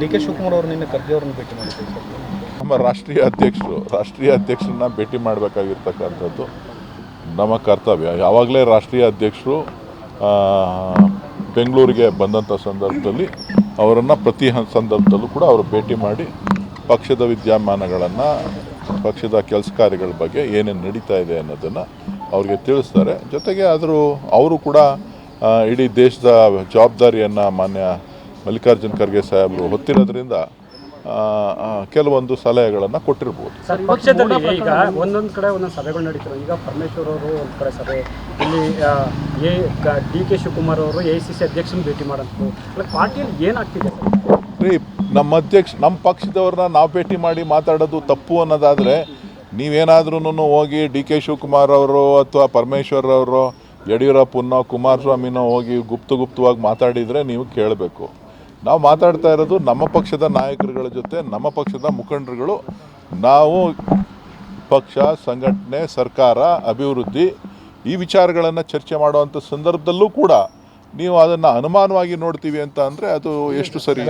D K ಅವರು ನಿನ್ನೆ ಖರ್ಗೆ ಭೇಟಿ ನಮ್ಮ ರಾಷ್ಟ್ರೀಯ ಅಧ್ಯಕ್ಷರು, ರಾಷ್ಟ್ರೀಯ ಅಧ್ಯಕ್ಷರನ್ನ ಭೇಟಿ ಮಾಡಬೇಕಾಗಿರ್ತಕ್ಕಂಥದ್ದು ನಮ್ಮ ಕರ್ತವ್ಯ. ಯಾವಾಗಲೇ ರಾಷ್ಟ್ರೀಯ ಅಧ್ಯಕ್ಷರು ಬೆಂಗಳೂರಿಗೆ ಬಂದಂಥ ಸಂದರ್ಭದಲ್ಲಿ ಅವರನ್ನು ಪ್ರತಿ ಸಂದರ್ಭದಲ್ಲೂ ಕೂಡ ಅವರು ಭೇಟಿ ಮಾಡಿ ಪಕ್ಷದ ವಿದ್ಯಮಾನಗಳನ್ನು, ಪಕ್ಷದ ಕೆಲಸ ಕಾರ್ಯಗಳ ಬಗ್ಗೆ ಏನೇನು ನಡೀತಾ ಇದೆ ಅನ್ನೋದನ್ನು ಅವ್ರಿಗೆ ತಿಳಿಸ್ತಾರೆ. ಜೊತೆಗೆ ಆದರೂ ಅವರು ಕೂಡ ಇಡೀ ದೇಶದ ಜವಾಬ್ದಾರಿಯನ್ನು ಮಾನ್ಯ ಮಲ್ಲಿಕಾರ್ಜುನ್ ಖರ್ಗೆ ಸಾಹೇಬರು ಹೊತ್ತಿರೋದ್ರಿಂದ ಕೆಲವೊಂದು ಸಲಹೆಗಳನ್ನು ಕೊಟ್ಟಿರ್ಬೋದು. ಸರ್ ಪಕ್ಷದಲ್ಲಿ ಈಗ ಒಂದೊಂದು ಕಡೆ ಒಂದೊಂದು ಸಭೆಗಳು ನಡೀತಾರೆ ಈಗ ಪರಮೇಶ್ವರ್ ಅವರು ಒಂದು ಕಡೆ ಸಭೆ ಇಲ್ಲಿ ಎ ಡಿ ಕೆ ಶಿವಕುಮಾರ್ ಅವರು ಎ ಸಿ ಸಿ ಅಧ್ಯಕ್ಷನ ಭೇಟಿ ಮಾಡೋದು ಪಾರ್ಟಿಯಲ್ಲಿ ಏನಾಗ್ತಿದೆ ರೀ ನಮ್ಮ ಅಧ್ಯಕ್ಷ ನಮ್ಮ ಪಕ್ಷದವ್ರನ್ನ ನಾವು ಭೇಟಿ ಮಾಡಿ ಮಾತಾಡೋದು ತಪ್ಪು ಅನ್ನೋದಾದರೆ ನೀವೇನಾದ್ರೂ ಹೋಗಿ ಡಿ ಕೆ ಶಿವಕುಮಾರ್ ಅವರು ಅಥವಾ ಪರಮೇಶ್ವರ್ ಅವರು ಯಡಿಯೂರಪ್ಪನೋ ಕುಮಾರಸ್ವಾಮಿನೋ ಹೋಗಿ ಗುಪ್ತ ಗುಪ್ತವಾಗಿ ಮಾತಾಡಿದರೆ ನೀವು ಕೇಳಬೇಕು. ನಾವು ಮಾತಾಡ್ತಾ ಇರೋದು ನಮ್ಮ ಪಕ್ಷದ ನಾಯಕರುಗಳ ಜೊತೆ, ನಮ್ಮ ಪಕ್ಷದ ಮುಖಂಡರುಗಳು. ನಾವು ಪಕ್ಷ, ಸಂಘಟನೆ, ಸರ್ಕಾರ, ಅಭಿವೃದ್ಧಿ ಈ ವಿಚಾರಗಳನ್ನು ಚರ್ಚೆ ಮಾಡುವಂಥ ಸಂದರ್ಭದಲ್ಲೂ ಕೂಡ ನೀವು ಅದನ್ನು ಅನುಮಾನವಾಗಿ ನೋಡ್ತೀವಿ ಅಂತ ಅಂದರೆ ಅದು ಎಷ್ಟು ಸರಿ